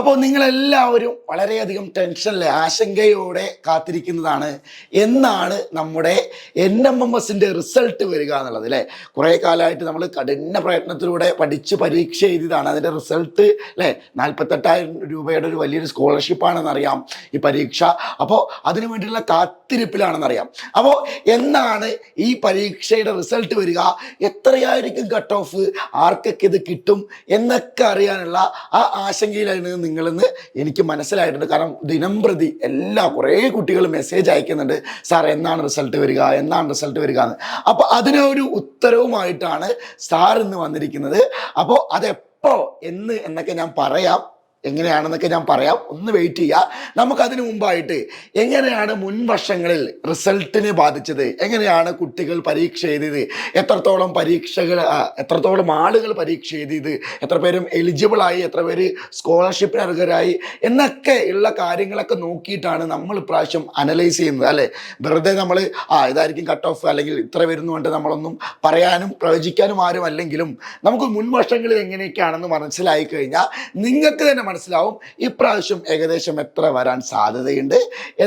അപ്പോൾ നിങ്ങളെല്ലാവരും വളരെയധികം ടെൻഷനിലെ ആശങ്കയോടെ കാത്തിരിക്കുന്നതാണ്. എന്നാണ് നമ്മുടെ എൻ എം എം എസിന്റെ റിസൾട്ട് വരിക എന്നുള്ളത് അല്ലേ? കുറേ കാലമായിട്ട് നമ്മൾ കഠിന പ്രയത്നത്തിലൂടെ പഠിച്ച് പരീക്ഷ എഴുതിയതാണ് അതിന്റെ റിസൾട്ട് അല്ലേ? നാൽപ്പത്തെട്ടായിരം രൂപയുടെ ഒരു വലിയൊരു സ്കോളർഷിപ്പാണെന്നറിയാം ഈ പരീക്ഷ. അപ്പോൾ അതിനു വേണ്ടിയുള്ള കാത്തിരിപ്പിലാണെന്നറിയാം. അപ്പോൾ എന്നാണ് ഈ പരീക്ഷയുടെ റിസൾട്ട് വരിക? എത്രയായിരിക്കും കട്ട് ഓഫ് ആർക്കൊക്കെ ഇത് കിട്ടും? എന്നൊക്കെ അറിയാനുള്ള ആ ആശങ്കയിലായിരുന്നു നിങ്ങളെന്ന് എനിക്ക് മനസ്സിലായിട്ടുണ്ട്. കാരണം ദിനം പ്രതി എല്ലാ കുറേ കുട്ടികൾ മെസ്സേജ് അയക്കുന്നുണ്ട് സാർ എന്നാണ് റിസൾട്ട് വരിക? എന്നാണ് റിസൾട്ട് വരിക? എന്ന്. അപ്പോൾ അതിനൊരു ഉത്തരവുമായിട്ടാണ് സാർ ഇന്ന് വന്നിരിക്കുന്നത്. അപ്പോൾ അതെപ്പോൾ എന്ന് എന്നൊക്കെ ഞാൻ പറയാം. എങ്ങനെയാണെന്നൊക്കെ ഞാൻ പറയാം. ഒന്ന് വെയിറ്റ് ചെയ്യുക നമുക്കതിന് മുമ്പായിട്ട് എങ്ങനെയാണ് മുൻവർഷങ്ങളിൽ റിസൾട്ടിനെ ബാധിച്ചത്? എങ്ങനെയാണ് കുട്ടികൾ പരീക്ഷ എഴുതിയത്? എത്രത്തോളം പരീക്ഷകൾ എത്രത്തോളം ആളുകൾ പരീക്ഷ എഴുതിയത്? എത്ര പേരും എലിജിബിളായി എത്ര പേര് സ്കോളർഷിപ്പിന് അർഹരായി? എന്നൊക്കെ ഉള്ള കാര്യങ്ങളൊക്കെ നോക്കിയിട്ടാണ് നമ്മൾ ഇപ്രാവശ്യം അനലൈസ് ചെയ്യുന്നത് അല്ലേ? വെറുതെ നമ്മൾ ആ ഇതായിരിക്കും കട്ട് ഓഫ് അല്ലെങ്കിൽ ഇത്ര വരുന്നുകൊണ്ട് നമ്മളൊന്നും പറയാനും പ്രവചിക്കാനും ആരും അല്ലെങ്കിലും നമുക്ക് മുൻവർഷങ്ങളിൽ എങ്ങനെയൊക്കെയാണെന്ന് മനസ്സിലായി കഴിഞ്ഞാൽ നിങ്ങൾക്ക് തന്നെ മനസ്സിലാവും. ഇപ്രാവശ്യം ഏകദേശം എത്ര വരാൻ സാധ്യതയുണ്ട്?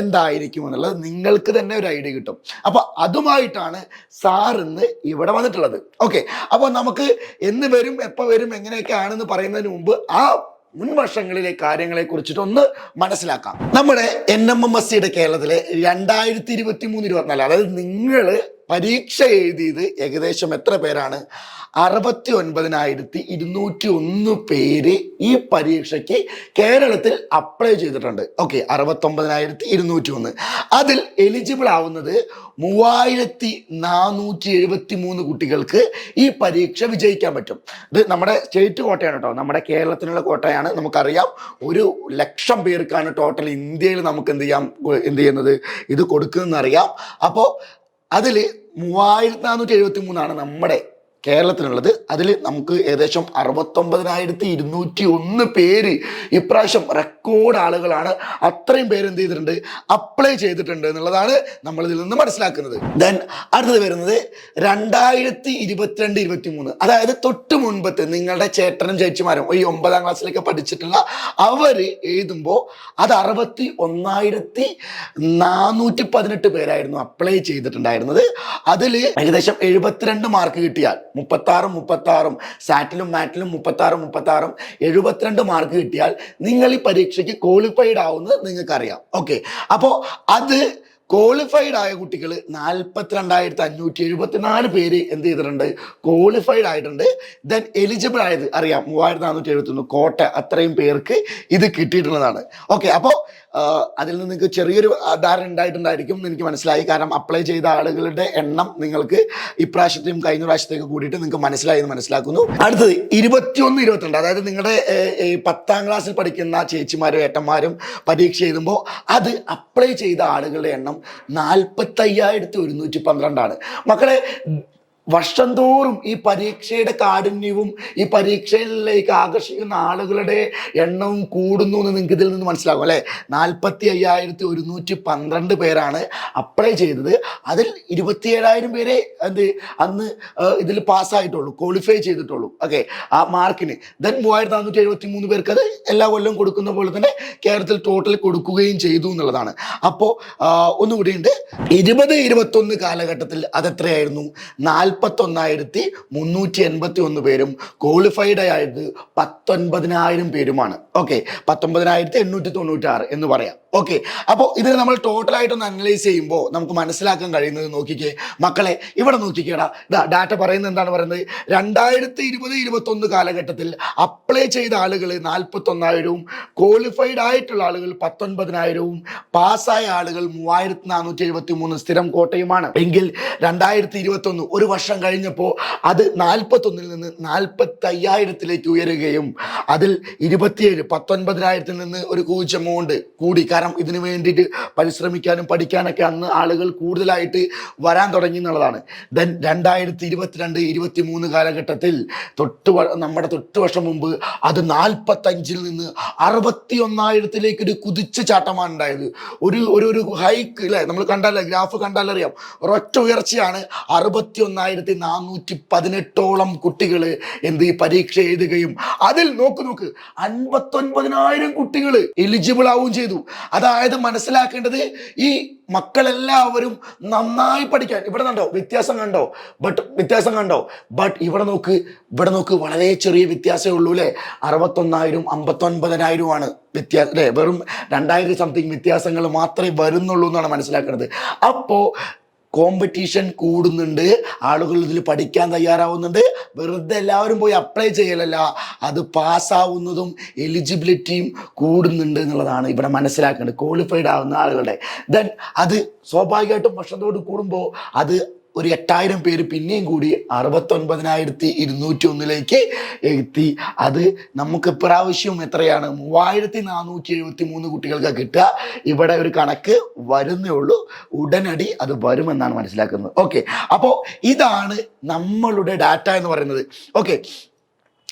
എന്തായിരിക്കും എന്നുള്ളത് നിങ്ങൾക്ക് തന്നെ ഒരു ഐഡിയ കിട്ടും. അപ്പോൾ അതുമായിട്ടാണ് സാർ ഇന്ന് ഇവിടെ വന്നിട്ടുള്ളത്. ഓക്കെ. അപ്പോൾ നമുക്ക് എന്ന് വരും എപ്പോൾ വരും എങ്ങനെയൊക്കെ ആണെന്ന് പറയുന്നതിന് മുമ്പ് ആ മുൻ വർഷങ്ങളിലെ കാര്യങ്ങളെ കുറിച്ചിട്ട് ഒന്ന് മനസ്സിലാക്കാം. നമ്മുടെ എൻ എം എം എസ് സിയുടെ കേരളത്തിലെ രണ്ടായിരത്തി ഇരുപത്തി മൂന്ന് ഇരുപത്തിനാല് അതായത് നിങ്ങൾ പരീക്ഷ എഴുതിയത് ഏകദേശം എത്ര പേരാണ്? അറുപത്തി ഒൻപതിനായിരത്തി ഇരുന്നൂറ്റി ഒന്ന് പേര് ഈ പരീക്ഷയ്ക്ക് കേരളത്തിൽ അപ്ലൈ ചെയ്തിട്ടുണ്ട്. ഓക്കെ അറുപത്തൊമ്പതിനായിരത്തി ഇരുന്നൂറ്റി ഒന്ന് അതിൽ എലിജിബിൾ ആവുന്നത് മൂവായിരത്തി നാനൂറ്റി എഴുപത്തി മൂന്ന് കുട്ടികൾക്ക് ഈ പരീക്ഷ വിജയിക്കാൻ പറ്റും. ഇത് നമ്മുടെ സ്റ്റേറ്റ് കോട്ടയാണ് കേട്ടോ നമ്മുടെ കേരളത്തിനുള്ള കോട്ടയാണ് നമുക്കറിയാം. ഒരു ലക്ഷം പേർക്കാണ് ടോട്ടൽ ഇന്ത്യയിൽ നമുക്ക് എന്ത് ചെയ്യാം എന്ത് ചെയ്യുന്നത്? ഇത് കൊടുക്കുന്നതെന്നറിയാം അപ്പോൾ അതിൽ മൂവായിരത്തി നാനൂറ്റി എഴുപത്തി മൂന്നാണ് നമ്മുടെ കേരളത്തിനുള്ളത് അതിൽ നമുക്ക് ഏകദേശം അറുപത്തൊമ്പതിനായിരത്തി ഇരുന്നൂറ്റി ഒന്ന് പേര് ഇപ്രാവശ്യം റെക്കോർഡ് ആളുകളാണ് അത്രയും പേര് എന്ത് ചെയ്തിട്ടുണ്ട്? അപ്ലൈ ചെയ്തിട്ടുണ്ട് എന്നുള്ളതാണ് നമ്മൾ ഇതിൽ നിന്ന് മനസ്സിലാക്കുന്നത്. ദെൻ അടുത്തത് വരുന്നത് രണ്ടായിരത്തി ഇരുപത്തിരണ്ട് ഇരുപത്തി മൂന്ന് അതായത് തൊട്ട് മുൻപത്തെ നിങ്ങളുടെ ചേട്ടനും ചേച്ചിമാരും ഈ ഒമ്പതാം ക്ലാസ്സിലേക്ക് പഠിച്ചിട്ടുള്ള അവർ എഴുതുമ്പോൾ അത് അറുപത്തി ഒന്നായിരത്തി നാനൂറ്റി പതിനെട്ട് പേരായിരുന്നു അപ്ലൈ ചെയ്തിട്ടുണ്ടായിരുന്നത്. അതിൽ ഏകദേശം എഴുപത്തിരണ്ട് മാർക്ക് കിട്ടിയാൽ മുപ്പത്താറും മുപ്പത്താറും സാറ്റിലും മാറ്റിലും മുപ്പത്താറും മുപ്പത്താറും എഴുപത്തിരണ്ട് മാർക്ക് കിട്ടിയാൽ നിങ്ങൾ ഈ പരീക്ഷയ്ക്ക് ക്വാളിഫൈഡ് ആവുന്നത് നിങ്ങൾക്കറിയാം. ഓക്കെ അപ്പോൾ അത് ക്വാളിഫൈഡ് ആയ കുട്ടികൾ നാൽപ്പത്തിരണ്ടായിരത്തി അഞ്ഞൂറ്റി എഴുപത്തിനാല് പേര് എന്ത് ചെയ്തിട്ടുണ്ട്? ക്വാളിഫൈഡ് ആയിട്ടുണ്ട്. ദെൻ എലിജിബിൾ ആയത് അറിയാം മൂവായിരത്തി നാനൂറ്റി എഴുപത്തി ഒന്ന് കോട്ട അത്രയും പേർക്ക് ഇത് കിട്ടിയിട്ടുള്ളതാണ്. ഓക്കെ അപ്പോൾ അതിൽ നിന്ന് നിങ്ങൾക്ക് ചെറിയൊരു ധാരണ ഉണ്ടായിട്ടുണ്ടായിരിക്കും എന്ന് എനിക്ക് മനസ്സിലായി. കാരണം അപ്ലൈ ചെയ്ത ആളുകളുടെ എണ്ണം നിങ്ങൾക്ക് ഇപ്രാവശ്യത്തെയും കഴിഞ്ഞ പ്രാവശ്യത്തേക്ക് കൂടിയിട്ട് നിങ്ങൾക്ക് മനസ്സിലായി എന്ന് മനസ്സിലാക്കുന്നു. അടുത്തത് ഇരുപത്തിയൊന്ന് ഇരുപത്തിരണ്ട്. അതായത് നിങ്ങളുടെ പത്താം ക്ലാസ്സിൽ പഠിക്കുന്ന ചേച്ചിമാരും ഏട്ടന്മാരും പരീക്ഷ എഴുതുമ്പോൾ അത് അപ്ലൈ ചെയ്ത ആളുകളുടെ എണ്ണം നാൽപ്പത്തയ്യായിരത്തി ഒരുന്നൂറ്റി പന്ത്രണ്ടാണ്. മക്കളെ വർഷം തോറും ഈ പരീക്ഷയുടെ കാഠിന്യവും ഈ പരീക്ഷയിലേക്ക് ആകർഷിക്കുന്ന ആളുകളുടെ എണ്ണവും കൂടുന്നു എന്ന് നിങ്ങൾക്ക് ഇതിൽ നിന്ന് മനസ്സിലാകും അല്ലേ? നാൽപ്പത്തി അയ്യായിരത്തി ഒരുന്നൂറ്റി പന്ത്രണ്ട് പേരാണ് അപ്ലൈ ചെയ്തത്. അതിൽ ഇരുപത്തിയേഴായിരം പേരെ എന്ത് അന്ന് ഇതിൽ പാസ്സായിട്ടുള്ളൂ ക്വാളിഫൈ ചെയ്തിട്ടുള്ളൂ. ഓക്കെ ആ മാർക്കിന്. ദെൻ മൂവായിരത്തി നാനൂറ്റി എഴുപത്തി മൂന്ന് പേർക്ക് അത് എല്ലാ കൊല്ലവും കൊടുക്കുന്ന പോലെ തന്നെ കേരളത്തിൽ ടോട്ടൽ കൊടുക്കുകയും ചെയ്തു എന്നുള്ളതാണ്. അപ്പോൾ ഒന്നുകൂടി ഉണ്ട് ഇരുപത് ഇരുപത്തൊന്ന് കാലഘട്ടത്തിൽ അതെത്രയായിരുന്നു? നാൽപ്പത്തൊന്നായിരത്തി മുന്നൂറ്റി എൺപത്തി ഒന്ന് പേരും ക്വാളിഫൈഡ് ആയത് പത്തൊൻപതിനായിരം പേരുമാണ്. ഓക്കെ പത്തൊൻപതിനായിരത്തി എണ്ണൂറ്റി തൊണ്ണൂറ്റി ആറ് എന്ന് പറയാം. ഓക്കെ അപ്പോൾ ഇതിനെ നമ്മൾ ടോട്ടലായിട്ടൊന്ന് അനലൈസ് ചെയ്യുമ്പോൾ നമുക്ക് മനസ്സിലാക്കാൻ കഴിയുന്നത് നോക്കിക്കേ. മക്കളെ ഇവിടെ നോക്കിക്കേടാ. ഇതാ ഡാറ്റ പറയുന്നത് എന്താണ് പറയുന്നത്? രണ്ടായിരത്തി ഇരുപത് ഇരുപത്തൊന്ന് കാലഘട്ടത്തിൽ അപ്ലൈ ചെയ്ത ആളുകൾ നാൽപ്പത്തൊന്നായിരവും ക്വാളിഫൈഡ് ആയിട്ടുള്ള ആളുകൾ പത്തൊൻപതിനായിരവും പാസ്സായ ആളുകൾ മൂവായിരത്തി നാനൂറ്റി എഴുപത്തി മൂന്ന് സ്ഥിരം കോട്ടയുമാണ്. എങ്കിൽ രണ്ടായിരത്തി ഇരുപത്തൊന്ന് ഒരു വർഷം കഴിഞ്ഞപ്പോൾ അത് നാൽപ്പത്തൊന്നിൽ നിന്ന് നാൽപ്പത്തി അയ്യായിരത്തിലേക്ക് ഉയരുകയും അതിൽ ഇരുപത്തിയേഴ് പത്തൊൻപതിനായിരത്തിൽ നിന്ന് ഒരു കൂച്ച എമൗണ്ട് കൂടി. കാരണം ഇതിനു വേണ്ടിയിട്ട് പരിശ്രമിക്കാനും പഠിക്കാനൊക്കെ അന്ന് ആളുകൾ കൂടുതലായിട്ട് വരാൻ തുടങ്ങി എന്നുള്ളതാണ്. ദെൻ രണ്ടായിരത്തി ഇരുപത്തിരണ്ട് ഇരുപത്തി മൂന്ന് കാലഘട്ടത്തിൽ തൊട്ട് നമ്മുടെ തൊട്ട് വർഷം മുമ്പ് അത് നാൽപ്പത്തഞ്ചിൽ നിന്ന് അറുപത്തി ഒന്നായിരത്തിലേക്ക് ഒരു കുതിച്ചു ചാട്ടമാണ് ഉണ്ടായത്. ഒരു ഒരു ഒരു ഹൈക്ക് അല്ലേ നമ്മൾ കണ്ടാലേ ഗ്രാഫ് കണ്ടാലറിയാം ഒരൊറ്റ ഉയർച്ചയാണ് അറുപത്തി ഒന്നായിരത്തി നാനൂറ്റി പതിനെട്ടോളം കുട്ടികൾ എന്ത് ഈ പരീക്ഷ എഴുതുകയും അതിൽ നോക്ക് നോക്ക് അൻപത്തൊൻപതിനായിരം കുട്ടികൾ എലിജിബിൾ ആവുകയും ചെയ്തു. അതായത് മനസ്സിലാക്കേണ്ടത് ഈ മക്കളെല്ലാവരും നന്നായി പഠിക്കാൻ ഇവിടെ കണ്ടോ വ്യത്യാസം കണ്ടോ? ബട്ട് വ്യത്യാസം കണ്ടോ? ബട്ട് ഇവിടെ നോക്ക് ഇവിടെ നോക്ക് വളരെ ചെറിയ വ്യത്യാസമേ ഉള്ളൂ അല്ലേ? അറുപത്തൊന്നായിരം അമ്പത്തൊൻപതിനായിരം ആണ് വ്യത്യാസം അല്ലേ? വെറും രണ്ടായിരം സംതിങ് വ്യത്യാസങ്ങൾ മാത്രമേ വരുന്നുള്ളൂ എന്നാണ് മനസ്സിലാക്കുന്നത് അപ്പോൾ കോമ്പറ്റീഷൻ കൂടുന്നുണ്ട്. ആളുകൾ ഇതിൽ പഠിക്കാൻ തയ്യാറാവുന്നുണ്ട്. വെറുതെ എല്ലാവരും പോയി അപ്ലൈ ചെയ്യലല്ല. അത് പാസ്സാവുന്നതും എലിജിബിലിറ്റിയും കൂടുന്നുണ്ട് എന്നുള്ളതാണ് ഇവിടെ മനസ്സിലാക്കേണ്ടത്. ക്വാളിഫൈഡ് ആവുന്ന ആളുകളുടെ. ദെൻ അത് സ്വാഭാവികമായിട്ടും വർഷത്തോട് കൂടുമ്പോൾ അത് ഒരു എട്ടായിരം പേര് പിന്നെയും കൂടി അറുപത്തൊൻപതിനായിരത്തി ഇരുന്നൂറ്റി ഒന്നിലേക്ക് എത്തി. അത് നമുക്ക് ഇപ്രാവശ്യം എത്രയാണ്? മൂവായിരത്തി നാനൂറ്റി എഴുപത്തി മൂന്ന് കുട്ടികൾക്ക് കിട്ടുക. ഇവിടെ ഒരു കണക്ക് വരുന്നേ ഉള്ളൂ. ഉടനടി അത് വരുമെന്നാണ് മനസ്സിലാക്കുന്നത്. ഓക്കെ. അപ്പോൾ ഇതാണ് നമ്മളുടെ ഡാറ്റ എന്ന് പറയുന്നത്. ഓക്കെ.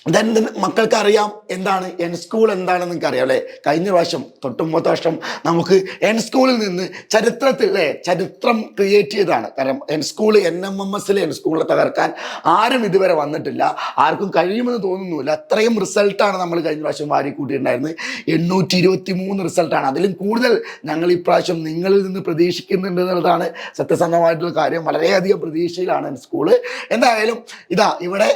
ദെൻ മക്കൾക്ക് അറിയാം എന്താണ് എൻ സ്കൂൾ എന്താണെന്ന് നിങ്ങൾക്ക് അറിയാം അല്ലേ? കഴിഞ്ഞ പ്രാവശ്യം തൊട്ടുമ്പത്തെ വർഷം നമുക്ക് എൻ സ്കൂളിൽ നിന്ന് ചരിത്രത്തിൽ അല്ലേ? ചരിത്രം ക്രിയേറ്റ് ചെയ്തതാണ്. കാരണം N school N M M എസിലെ എൻ സ്കൂളിൽ തകർക്കാൻ ആരും ഇതുവരെ വന്നിട്ടില്ല. ആർക്കും കഴിയുമെന്ന് തോന്നുന്നില്ല അത്രയും റിസൾട്ടാണ് നമ്മൾ കഴിഞ്ഞ പ്രാവശ്യം വാരി കൂട്ടിയിട്ടുണ്ടായിരുന്നത് എണ്ണൂറ്റി ഇരുപത്തി മൂന്ന് റിസൾട്ടാണ് അതിലും കൂടുതൽ ഞങ്ങൾ ഇപ്രാവശ്യം നിങ്ങളിൽ നിന്ന് പ്രതീക്ഷിക്കുന്നുണ്ട് എന്നുള്ളതാണ് സത്യസന്ധമായിട്ടുള്ള കാര്യം. വളരെയധികം പ്രതീക്ഷയിലാണ് എൻ സ്കൂൾ എന്തായാലും ഇതാ ഇവിടെ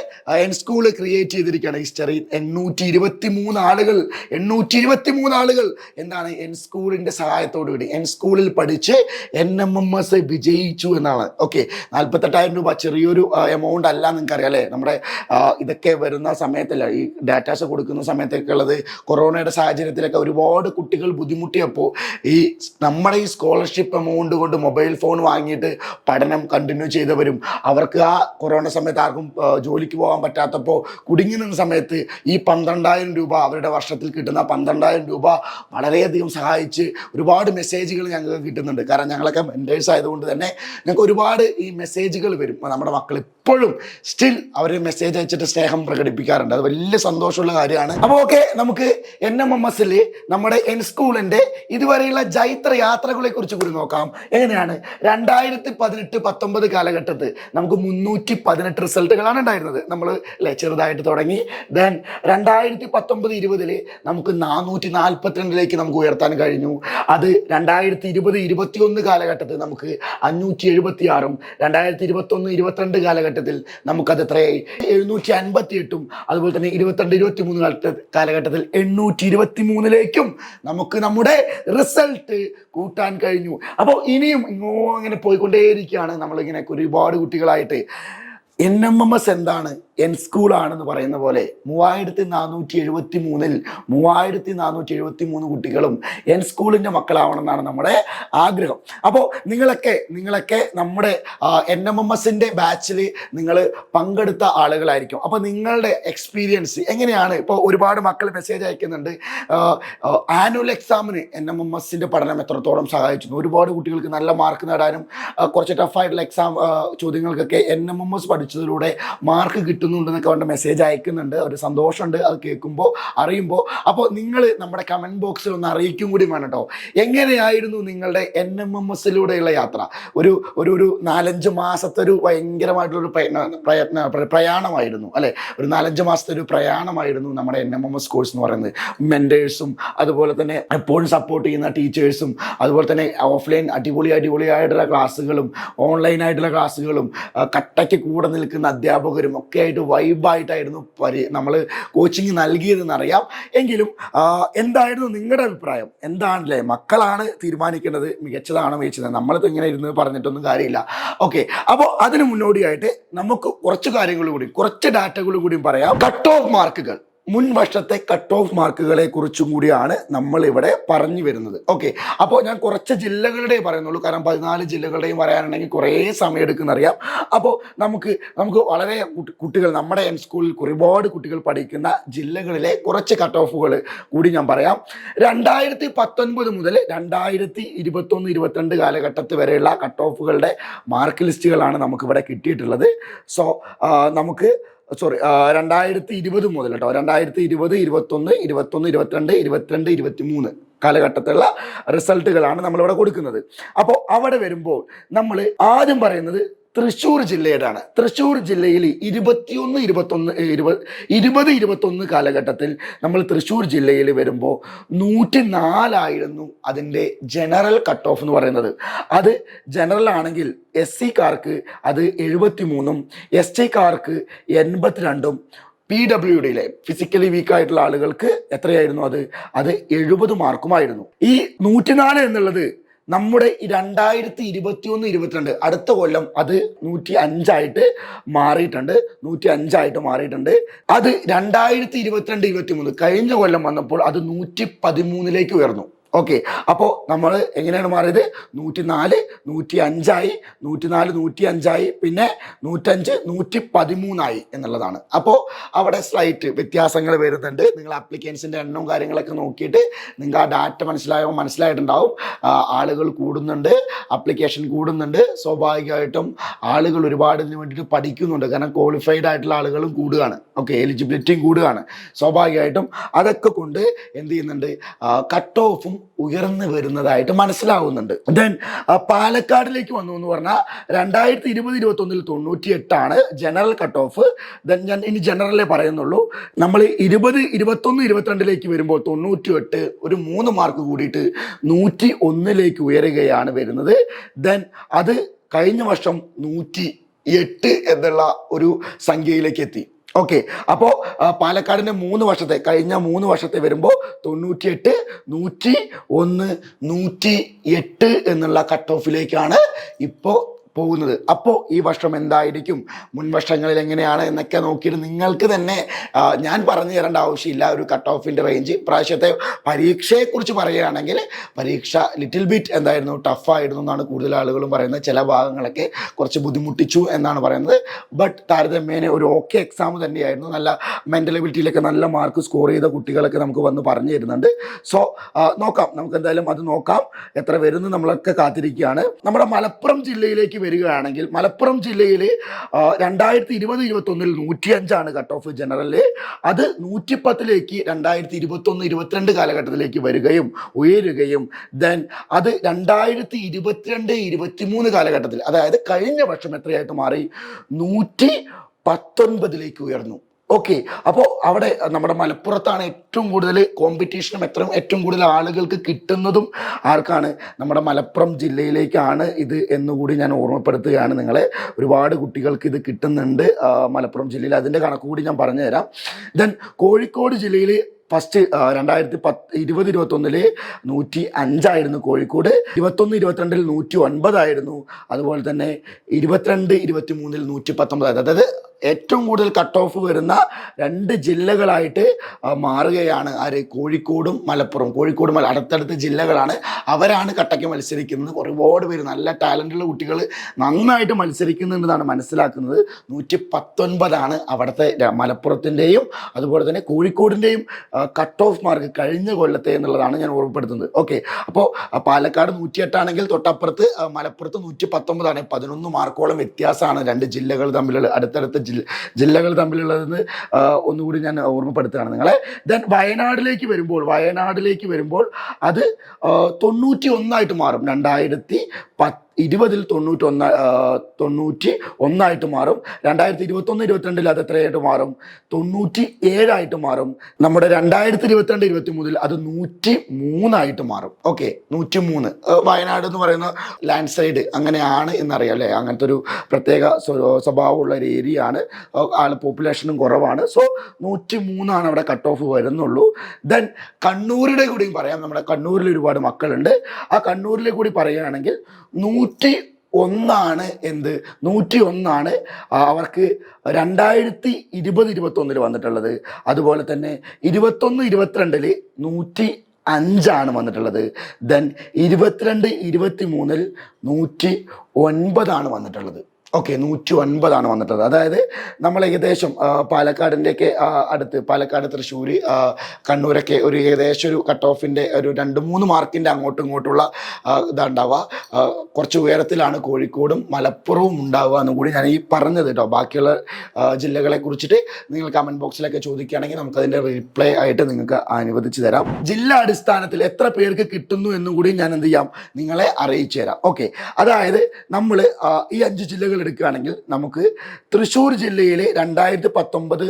എൻ സ്കൂൾ ക്രിയേറ്റ് ചെയ്തിരിക്കുകയാണ് ഹിസ്റ്ററി എണ്ണൂറ്റി ഇരുപത്തി മൂന്ന് ആളുകൾ എണ്ണൂറ്റി ഇരുപത്തി മൂന്ന് ആളുകൾ എന്താണ് എൻ സ്കൂളിന്റെ സഹായത്തോടു കൂടി എൻ സ്കൂളിൽ പഠിച്ച് എൻ എം എം എസ് വിജയിച്ചു എന്നാണ്. ഓക്കെ നാൽപ്പത്തെട്ടായിരം രൂപ ചെറിയൊരു എമൗണ്ട് അല്ല നിങ്ങൾക്ക് അറിയാം അല്ലേ? നമ്മുടെ ഇതൊക്കെ വരുന്ന സമയത്തല്ല ഈ ഡാറ്റാസ് കൊടുക്കുന്ന സമയത്തൊക്കെ ഉള്ളത് കൊറോണയുടെ സാഹചര്യത്തിലൊക്കെ ഒരുപാട് കുട്ടികൾ ബുദ്ധിമുട്ടിയപ്പോൾ ഈ നമ്മുടെ ഈ സ്കോളർഷിപ്പ് എമൗണ്ട് കൊണ്ട് മൊബൈൽ ഫോൺ വാങ്ങിയിട്ട് പഠനം കണ്ടിന്യൂ ചെയ്തവരും അവർക്ക് ആ കൊറോണ സമയത്ത് ആർക്കും ജോലിക്ക് പോകാൻ പറ്റാത്തപ്പോൾ കുടുങ്ങി നിന്ന സമയത്ത് ഈ പന്ത്രണ്ടായിരം രൂപ അവരുടെ വർഷത്തിൽ കിട്ടുന്ന പന്ത്രണ്ടായിരം രൂപ വളരെയധികം സഹായിച്ച് ഒരുപാട് മെസ്സേജുകൾ ഞങ്ങൾക്ക് കിട്ടുന്നുണ്ട്. കാരണം ഞങ്ങളൊക്കെ മെന്റേഴ്സ് ആയതുകൊണ്ട് തന്നെ ഞങ്ങൾക്ക് ഒരുപാട് ഈ മെസ്സേജുകൾ വരും. നമ്മുടെ മക്കൾ ഇപ്പോഴും സ്റ്റിൽ അവർ മെസ്സേജ് അയച്ചിട്ട് സ്നേഹം പ്രകടിപ്പിക്കാറുണ്ട്. അത് വലിയ സന്തോഷമുള്ള കാര്യമാണ്. അപ്പോൾ ഓക്കെ നമുക്ക് എൻ എം എം എസിൽ നമ്മുടെ എൻ സ്കൂളിന്റെ ഇതുവരെയുള്ള ജൈത്ര യാത്രകളെ കുറിച്ച് കൂടി നോക്കാം. എങ്ങനെയാണ്? രണ്ടായിരത്തി പതിനെട്ട് പത്തൊമ്പത് കാലഘട്ടത്ത് നമുക്ക് മുന്നൂറ്റി പതിനെട്ട് റിസൾട്ടുകളാണ് ഉണ്ടായിരുന്നത്. നമ്മൾ അല്ലേ ചെറുതായിട്ട് തുടങ്ങി. ദെൻ രണ്ടായിരത്തി പത്തൊമ്പത് ഇരുപതിൽ നമുക്ക് നാനൂറ്റി നാൽപ്പത്തിരണ്ടിലേക്ക് നമുക്ക് ഉയർത്താൻ കഴിഞ്ഞു. അത് രണ്ടായിരത്തി ഇരുപത് ഇരുപത്തി ഒന്ന് കാലഘട്ടത്തിൽ നമുക്ക് അഞ്ഞൂറ്റി എഴുപത്തി ആറും രണ്ടായിരത്തി ഇരുപത്തി ഒന്ന് ഇരുപത്തിരണ്ട് കാലഘട്ടത്തിൽ നമുക്കത് എത്രയായി? എഴുന്നൂറ്റി അൻപത്തി എട്ടും അതുപോലെ തന്നെ ഇരുപത്തിരണ്ട് ഇരുപത്തി മൂന്ന് കാലഘട്ടത്തിൽ എണ്ണൂറ്റി ഇരുപത്തി മൂന്നിലേക്കും നമുക്ക് നമ്മുടെ റിസൾട്ട് കൂട്ടാൻ കഴിഞ്ഞു. അപ്പോൾ ഇനിയും ഇങ്ങോ ഇങ്ങനെ പോയിക്കൊണ്ടേയിരിക്കുകയാണ് നമ്മളിങ്ങനെ ഒരുപാട് കുട്ടികളായിട്ട്. എൻ എം എം എസ് എന്താണ്? എൻ സ്കൂളാണെന്ന് പറയുന്ന പോലെ മൂവായിരത്തി നാനൂറ്റി എഴുപത്തി മൂന്നിൽ മൂവായിരത്തി നാനൂറ്റി എഴുപത്തി മൂന്ന് കുട്ടികളും എൻ സ്കൂളിന്റെ മക്കളാവണമെന്നാണ് നമ്മുടെ ആഗ്രഹം. അപ്പോൾ നിങ്ങളൊക്കെ നിങ്ങളൊക്കെ നമ്മുടെ എൻ എം എം എസിന്റെ ബാച്ചിൽ നിങ്ങൾ പങ്കെടുത്ത ആളുകളായിരിക്കും. അപ്പോൾ നിങ്ങളുടെ എക്സ്പീരിയൻസ് എങ്ങനെയാണ്? ഇപ്പോൾ ഒരുപാട് മക്കൾ മെസ്സേജ് അയക്കുന്നുണ്ട്. ആനുവൽ എക്സാമിന് എൻ എം എം എസിന്റെ പഠനം എത്രത്തോളം സഹായിച്ചു ഒരുപാട് കുട്ടികൾക്ക് നല്ല മാർക്ക് നേടാനും കുറച്ച് ടഫായിട്ടുള്ള എക്സാം ചോദ്യങ്ങൾക്കൊക്കെ എൻ എം എം എസ് പഠിച്ചതിലൂടെ മാർക്ക് കിട്ടുന്നുണ്ടെന്നൊക്കെ പറഞ്ഞ മെസ്സേജ് അയക്കുന്നുണ്ട്. ഒരു സന്തോഷമുണ്ട് അത് കേൾക്കുമ്പോൾ അറിയുമ്പോൾ. അപ്പോൾ നിങ്ങൾ നമ്മുടെ കമന്റ് ബോക്സിൽ ഒന്ന് അറിയിക്കും കൂടി വേണം കേട്ടോ. എങ്ങനെയായിരുന്നു നിങ്ങളുടെ എൻ എം എം എസിലൂടെയുള്ള യാത്ര? ഒരു ഒരു ഒരു നാലഞ്ച് മാസത്തെ ഒരു ഭയങ്കരമായിട്ടുള്ളൊരു പ്രയത്ന പ്രയത്ന പ്ര- പ്രയാണമായിരുന്നു അല്ലേ? ഒരു നാലഞ്ച് മാസത്തെ ഒരു പ്രയാണമായിരുന്നു നമ്മുടെ N M M S course എന്ന് പറയുന്നത്. മെന്റേഴ്സും അതുപോലെ തന്നെ എപ്പോഴും സപ്പോർട്ട് ചെയ്യുന്ന ടീച്ചേഴ്സും അതുപോലെ തന്നെ ഓഫ്ലൈൻ അടിപൊളി അടിപൊളിയായിട്ടുള്ള ക്ലാസ്സുകളും ഓൺലൈനായിട്ടുള്ള ക്ലാസ്സുകളും കട്ടയ്ക്ക് കൂടെ നിൽക്കുന്ന അധ്യാപകരും ഒക്കെ ആയിട്ട് വൈബായിട്ടായിരുന്നു പരി നമ്മൾ കോച്ചിങ് നൽകിയതെന്ന് അറിയാം എങ്കിലും എന്തായിരുന്നു നിങ്ങളുടെ അഭിപ്രായം? എന്താണല്ലേ? മക്കളാണ് തീരുമാനിക്കേണ്ടത് മികച്ചതാണോ മികച്ചത് നമ്മളിപ്പോൾ ഇങ്ങനെ ഇരുന്ന് പറഞ്ഞിട്ടൊന്നും കാര്യമില്ല. ഓക്കെ അപ്പോൾ അതിന് മുന്നോടിയായിട്ട് നമുക്ക് കുറച്ച് കാര്യങ്ങൾ കൂടി കുറച്ച് ഡാറ്റകൾ കൂടി പറയാം. കട്ട് ഓഫ് മാർക്കുകൾ മുൻ വർഷത്തെ കട്ട് ഓഫ് മാർക്കുകളെ കുറിച്ചും കൂടിയാണ് നമ്മൾ ഇവിടെ പറഞ്ഞു വരുന്നത്. ഓക്കെ അപ്പോൾ ഞാൻ കുറച്ച് ജില്ലകളുടെ പറയുന്നുള്ളൂ. കാരണം പതിനാല് ജില്ലകളുടെയും പറയാനുണ്ടെങ്കിൽ കുറേ സമയം എടുക്കുന്നറിയാം അപ്പോൾ നമുക്ക് നമുക്ക് വളരെ കുട്ടികൾ നമ്മുടെ എം സ്കൂളിൽ ഒരുപാട് കുട്ടികൾ പഠിക്കുന്ന ജില്ലകളിലെ കുറച്ച് കട്ട് ഓഫുകൾ കൂടി ഞാൻ പറയാം. രണ്ടായിരത്തി പത്തൊൻപത് മുതൽ രണ്ടായിരത്തി ഇരുപത്തൊന്ന് ഇരുപത്തിരണ്ട് കാലഘട്ടത്ത് വരെയുള്ള കട്ട് ഓഫുകളുടെ മാർക്ക് ലിസ്റ്റുകളാണ് നമുക്കിവിടെ കിട്ടിയിട്ടുള്ളത്. സോ നമുക്ക് സോറി രണ്ടായിരത്തി ഇരുപത് മുതൽ കേട്ടോ. രണ്ടായിരത്തി ഇരുപത് ഇരുപത്തൊന്ന് ഇരുപത്തൊന്ന് ഇരുപത്തിരണ്ട് ഇരുപത്തിരണ്ട് ഇരുപത്തി മൂന്ന് കാലഘട്ടത്തിലുള്ള റിസൾട്ടുകളാണ് നമ്മളിവിടെ കൊടുക്കുന്നത്. അപ്പോൾ അവിടെ വരുമ്പോൾ നമ്മൾ ആദ്യം പറയുന്നത് തൃശ്ശൂർ ജില്ലയുടെയാണ്. തൃശ്ശൂർ ജില്ലയിൽ ഇരുപത്തിയൊന്ന് ഇരുപത്തൊന്ന് ഇരുപത് ഇരുപത് ഇരുപത്തൊന്ന് കാലഘട്ടത്തിൽ നമ്മൾ തൃശ്ശൂർ ജില്ലയിൽ വരുമ്പോൾ നൂറ്റി നാലായിരുന്നു അതിന്റെ ജനറൽ കട്ട് ഓഫ് എന്ന് പറയുന്നത്. അത് ജനറൽ ആണെങ്കിൽ എസ് സിക്കാർക്ക് അത് എഴുപത്തി മൂന്നും എസ് ടിക്കാർക്ക് എൺപത്തിരണ്ടും പി ഡബ്ല്യു ഡിയിലെ ഫിസിക്കലി വീക്ക് ആയിട്ടുള്ള ആളുകൾക്ക് എത്രയായിരുന്നു അത്? അത് എഴുപത് മാർക്കുമായിരുന്നു. ഈ നൂറ്റിനാല് എന്നുള്ളത് നമ്മുടെ രണ്ടായിരത്തി ഇരുപത്തി ഒന്ന് ഇരുപത്തിരണ്ട് അടുത്ത കൊല്ലം അത് നൂറ്റി അഞ്ചായിട്ട് മാറിയിട്ടുണ്ട്. നൂറ്റി അഞ്ചായിട്ട് മാറിയിട്ടുണ്ട്. അത് രണ്ടായിരത്തി ഇരുപത്തിരണ്ട് ഇരുപത്തി മൂന്ന് കഴിഞ്ഞ കൊല്ലം വന്നപ്പോൾ അത് നൂറ്റി പതിമൂന്നിലേക്ക് ഉയർന്നു. ഓക്കെ. അപ്പോൾ നമ്മൾ എങ്ങനെയാണ് മാറിയത്? നൂറ്റി നാല് നൂറ്റി അഞ്ചായി നൂറ്റി നാല് നൂറ്റി അഞ്ചായി പിന്നെ നൂറ്റഞ്ച് നൂറ്റി പതിമൂന്നായി എന്നുള്ളതാണ്. അപ്പോൾ അവിടെ സ്ലൈറ്റ് വ്യത്യാസങ്ങൾ വരുന്നുണ്ട്. നിങ്ങൾ ആപ്ലിക്കൻസിന്റെ എണ്ണവും കാര്യങ്ങളൊക്കെ നോക്കിയിട്ട് നിങ്ങൾക്ക് ആ ഡാറ്റ മനസ്സിലായോ? മനസ്സിലായിട്ടുണ്ടാവും. ആളുകൾ കൂടുന്നുണ്ട് അപ്ലിക്കേഷൻ കൂടുന്നുണ്ട്. സ്വാഭാവികമായിട്ടും ആളുകൾ ഒരുപാട് ഇതിന് വേണ്ടിയിട്ട് പഠിക്കുന്നുണ്ട്. കാരണം ക്വാളിഫൈഡ് ആയിട്ടുള്ള ആളുകളും കൂടുകയാണ്. ഓക്കെ എലിജിബിലിറ്റിയും കൂടുകയാണ്. സ്വാഭാവികമായിട്ടും അതൊക്കെ കൊണ്ട് എന്ത് ചെയ്യുന്നുണ്ട്? കട്ട് ഓഫും ഉയർന്നു വരുന്നതായിട്ട് മനസ്സിലാവുന്നുണ്ട്. ദെൻ പാലക്കാടിലേക്ക് വന്നു എന്ന് പറഞ്ഞാൽ രണ്ടായിരത്തി ഇരുപത് ഇരുപത്തി ഒന്നിൽ തൊണ്ണൂറ്റി എട്ടാണ് ജനറൽ കട്ട് ഓഫ് ദെൻ ഞാൻ ഇനി ജനറലേ പറയുന്നുള്ളൂ. നമ്മൾ ഇരുപത് ഇരുപത്തൊന്ന് ഇരുപത്തിരണ്ടിലേക്ക് വരുമ്പോൾ തൊണ്ണൂറ്റി എട്ട് ഒരു മൂന്ന് മാർക്ക് കൂടിയിട്ട് നൂറ്റി ഒന്നിലേക്ക് ഉയരുകയാണ് വരുന്നത്. ദെൻ അത് കഴിഞ്ഞ വർഷം നൂറ്റി എട്ട് എന്നുള്ള ഒരു സംഖ്യയിലേക്ക് എത്തി. ഓക്കെ അപ്പോൾ പാലക്കാടിന്റെ മൂന്ന് വർഷത്തെ കഴിഞ്ഞ മൂന്ന് വർഷത്തെ വരുമ്പോൾ തൊണ്ണൂറ്റിയെട്ട് നൂറ്റി ഒന്ന് നൂറ്റി എട്ട് എന്നുള്ള കട്ട് ഓഫിലേക്കാണ് ഇപ്പോൾ പോകുന്നത്. അപ്പോൾ ഈ വർഷം എന്തായിരിക്കും? മുൻ വർഷങ്ങളിൽ എങ്ങനെയാണ് എന്നൊക്കെ നോക്കിയിട്ട് നിങ്ങൾക്ക് തന്നെ ഞാൻ പറഞ്ഞു തരേണ്ട ആവശ്യമില്ല. ഒരു കട്ട് ഓഫിന്റെ റേഞ്ച് പ്രാവശ്യത്തെ പരീക്ഷയെക്കുറിച്ച് പറയുകയാണെങ്കിൽ പരീക്ഷ ലിറ്റിൽ ബിറ്റ് എന്തായിരുന്നു? ടഫായിരുന്നു എന്നാണ് കൂടുതൽ ആളുകളും പറയുന്നത്. ചില ഭാഗങ്ങളൊക്കെ കുറച്ച് ബുദ്ധിമുട്ടിച്ചു എന്നാണ് പറയുന്നത്. ബട്ട് താരതമ്യേന ഒരു ഓക്കെ എക്സാം തന്നെയായിരുന്നു. നല്ല മെന്റൽ എബിലിറ്റിയിലൊക്കെ നല്ല മാർക്ക് സ്കോർ ചെയ്ത കുട്ടികളൊക്കെ നമുക്ക് വന്ന് പറഞ്ഞു തരുന്നുണ്ട്. സോ നോക്കാം. നമുക്ക് എന്തായാലും അത് നോക്കാം. എത്ര വരുന്നു നമ്മളൊക്കെ കാത്തിരിക്കുകയാണ്. നമ്മുടെ മലപ്പുറം ജില്ലയിലേക്ക് വരികയാണെങ്കിൽ മലപ്പുറം ജില്ലയിൽ രണ്ടായിരത്തി ഇരുപത് ഇരുപത്തൊന്നിൽ നൂറ്റി അഞ്ചാണ് കട്ട് ഓഫ് ജനറൽ അത് നൂറ്റിപ്പത്തിലേക്ക് രണ്ടായിരത്തി ഇരുപത്തൊന്ന് ഇരുപത്തിരണ്ട് കാലഘട്ടത്തിലേക്ക് വരികയും ഉയരുകയും. ദെൻ അത് രണ്ടായിരത്തി ഇരുപത്തിരണ്ട് ഇരുപത്തിമൂന്ന് കാലഘട്ടത്തിൽ അതായത് കഴിഞ്ഞ വർഷം എത്രയായിട്ട് മാറി? നൂറ്റി പത്തൊൻപതിലേക്ക് ഉയർന്നു. ഓക്കെ അപ്പോൾ അവിടെ നമ്മുടെ മലപ്പുറത്താണ് ഏറ്റവും കൂടുതൽ കോമ്പറ്റീഷനും എത്രയും ഏറ്റവും കൂടുതൽ ആളുകൾക്ക് കിട്ടുന്നതും ആർക്കാണ്? നമ്മുടെ മലപ്പുറം ജില്ലയിലേക്കാണ് ഇത് എന്നുകൂടി ഞാൻ ഓർമ്മപ്പെടുത്തുകയാണ് നിങ്ങളെ. ഒരുപാട് കുട്ടികൾക്ക് ഇത് കിട്ടുന്നുണ്ട് മലപ്പുറം ജില്ലയിൽ. അതിന്റെ കണക്ക് കൂടി ഞാൻ പറഞ്ഞുതരാം. ദെൻ കോഴിക്കോട് ജില്ലയിൽ ഫസ്റ്റ് രണ്ടായിരത്തി പത്ത് ഇരുപത് ഇരുപത്തൊന്നിൽ നൂറ്റി അഞ്ചായിരുന്നു കോഴിക്കോട്. ഇരുപത്തൊന്ന് ഇരുപത്തിരണ്ടിൽ നൂറ്റി ഒൻപതായിരുന്നു. അതുപോലെ തന്നെ ഇരുപത്തിരണ്ട് ഇരുപത്തി മൂന്നിൽ നൂറ്റി പത്തൊമ്പതായിരുന്നു. അതായത് ഏറ്റവും കൂടുതൽ കട്ട് ഓഫ് വരുന്ന രണ്ട് ജില്ലകളായിട്ട് മാറുകയാണ്. ആര്? കോഴിക്കോടും മലപ്പുറം. കോഴിക്കോട് മല അടുത്തടുത്ത ജില്ലകളാണ് അവരാണ് കട്ടയ്ക്ക് മത്സരിക്കുന്നത്. ഒരുപാട് പേര് നല്ല ടാലന്റുള്ള കുട്ടികൾ നന്നായിട്ട് മത്സരിക്കുന്നുണ്ടെന്നാണ് മനസ്സിലാക്കുന്നത്. നൂറ്റി പത്തൊൻപതാണ് അവിടുത്തെ മലപ്പുറത്തിന്റെയും അതുപോലെ തന്നെ കോഴിക്കോടിന്റെയും കട്ട് ഓഫ് മാർക്ക് കഴിഞ്ഞ കൊല്ലത്തെ എന്നുള്ളതാണ് ഞാൻ ഓർമ്മപ്പെടുത്തുന്നത്. ഓക്കെ അപ്പോൾ പാലക്കാട് നൂറ്റിയെട്ടാണെങ്കിൽ തൊട്ടപ്പുറത്ത് മലപ്പുറത്ത് നൂറ്റി പത്തൊമ്പതാണ് പതിനൊന്ന് മാർക്കോളം വ്യത്യാസമാണ് രണ്ട് ജില്ലകൾ തമ്മിലുള്ള അടുത്തടുത്ത ജില്ല ജില്ലകൾ തമ്മിലുള്ളതെന്ന് ഒന്നുകൂടി ഞാൻ ഓർമ്മപ്പെടുത്തുകയാണ് നിങ്ങളെ. ദെൻ വയനാട്ടിലേക്ക് വരുമ്പോൾ വയനാട്ടിലേക്ക് വരുമ്പോൾ അത് തൊണ്ണൂറ്റി ഒന്നായിട്ട് മാറും. രണ്ടായിരത്തി പത്ത് ഇരുപതിൽ തൊണ്ണൂറ്റി ഒന്ന് തൊണ്ണൂറ്റി ഒന്നായിട്ട് മാറും. രണ്ടായിരത്തി ഇരുപത്തൊന്ന് ഇരുപത്തിരണ്ടിൽ അത് എത്രയായിട്ട് മാറും? തൊണ്ണൂറ്റി ഏഴായിട്ട് മാറും. നമ്മുടെ രണ്ടായിരത്തി ഇരുപത്തിരണ്ട് ഇരുപത്തി മൂന്നിൽ അത് നൂറ്റി മൂന്നായിട്ട് മാറും. ഓക്കെ നൂറ്റി മൂന്ന് വയനാട് എന്ന് പറയുന്ന ലാൻഡ് സൈഡ് അങ്ങനെയാണ് എന്നറിയാം അല്ലേ? അങ്ങനത്തെ ഒരു പ്രത്യേക സ്വഭാവമുള്ള ഒരു ഏരിയ ആണ് ആൾ പോപ്പുലേഷനും കുറവാണ്. സോ നൂറ്റി മൂന്നാണ് അവിടെ കട്ട് ഓഫ് വരുന്നുള്ളൂ. ദെൻ കണ്ണൂരുടെ കൂടി പറയാം. നമ്മുടെ കണ്ണൂരിൽ ഒരുപാട് മക്കളുണ്ട്. ആ കണ്ണൂരിലെ കൂടി പറയുകയാണെങ്കിൽ നൂറ്റി ഒന്നാണ് എന്ത്? നൂറ്റി ഒന്നാണ്. അവർക്ക് രണ്ടായിരത്തി ഇരുപത് ഇരുപത്തൊന്നിൽ വന്നിട്ടുള്ളത്. അതുപോലെ തന്നെ ഇരുപത്തൊന്ന് ഇരുപത്തിരണ്ടിൽ നൂറ്റി അഞ്ചാണ് വന്നിട്ടുള്ളത്. ദെൻ ഇരുപത്തിരണ്ട് ഇരുപത്തി മൂന്നിൽ നൂറ്റി ഒൻപതാണ് വന്നിട്ടുള്ളത്. ഓക്കെ നൂറ്റി ഒൻപതാണ് വന്നിട്ടുള്ളത്. അതായത് നമ്മൾ ഏകദേശം പാലക്കാടിന്റെയൊക്കെ അടുത്ത് പാലക്കാട് തൃശ്ശൂർ കണ്ണൂരൊക്കെ ഒരു ഏകദേശം ഒരു കട്ട് ഓഫിന്റെ ഒരു രണ്ട് മൂന്ന് മാർക്കിന്റെ അങ്ങോട്ടും ഇങ്ങോട്ടുള്ള ഇതാണ്ടാവുക. കുറച്ച് ഉയരത്തിലാണ് കോഴിക്കോടും മലപ്പുറവും ഉണ്ടാവുക എന്നും കൂടി ഞാൻ ഈ പറഞ്ഞത് കേട്ടോ ബാക്കിയുള്ള ജില്ലകളെ കുറിച്ചിട്ട് നിങ്ങൾ കമന്റ് ബോക്സിലൊക്കെ ചോദിക്കുകയാണെങ്കിൽ നമുക്കതിന്റെ റിപ്ലൈ ആയിട്ട് നിങ്ങൾക്ക് അനുവദിച്ച് തരാം. ജില്ലാ അടിസ്ഥാനത്തിൽ എത്ര പേർക്ക് കിട്ടുന്നു എന്നും കൂടി ഞാൻ എന്ത് ചെയ്യാം? നിങ്ങളെ അറിയിച്ചു തരാം. ഓക്കെ അതായത് നമ്മൾ ഈ അഞ്ച് ജില്ലകൾ എടുക്കുകയാണെങ്കിൽ നമുക്ക് തൃശ്ശൂർ ജില്ലയിലെ രണ്ടായിരത്തി പത്തൊമ്പത്